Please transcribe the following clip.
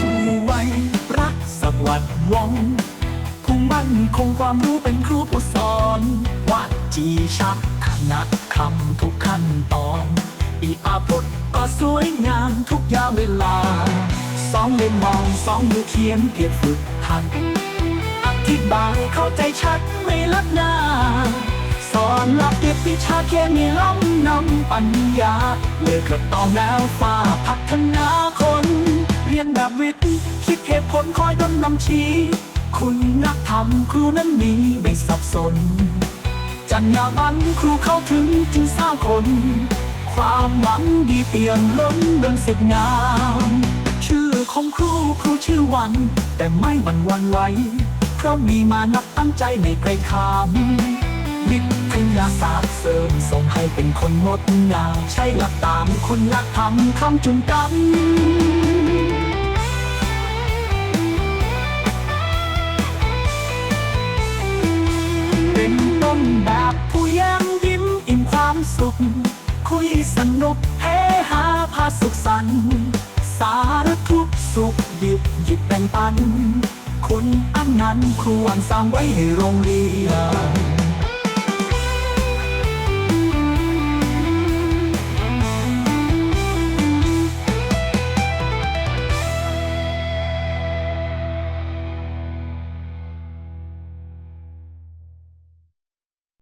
ผู้ไว้ รักสวัสดิ์วงศ์ผู้มั่นคงความรู้เป็นครูผู้สอน วัดจีชักขนักคำทุกขั้นตอน อีอาบทก็สวยงามทุกยามเวลา สองเล่มมองสองมือเขียนเพียรฝึกหัดอธิบายเข้าใจชัดไม่ลัดหน้าสอนหลักเก็บวิชาเคมีล้ำนำปัญญา เลือกระตองแล้วฟ้าพัฒนา รียนแบบวิทย์คิดเหตุผลคอยดนนำชี้ คุณนักธรรมครูนั้นมีไม่สับสน จัญญาบันครูเข้าถึงจึงสร้างคน ความหวังดีเปี่ยมล้นเดินเสร็จงาม ชื่อของครูครูชื่อวัน แต่ไม่หวันวันไหวเพราะมีมานับตั้งใจในไกลคำวิทยาศาสตร์เสริมส่งให้เป็นคนงดงามใช่หลักตามคุณลักธรรมคำจุนกัน มแบบผู้ยังยิ้มอิ่มความสุข คุยสนุกเฮฮาพาสุขสันต์สารทุกสุขหยิบหยิบแบ่งปัน คุณอันนั้นครวรสร้างไว้ให้โรงเรียน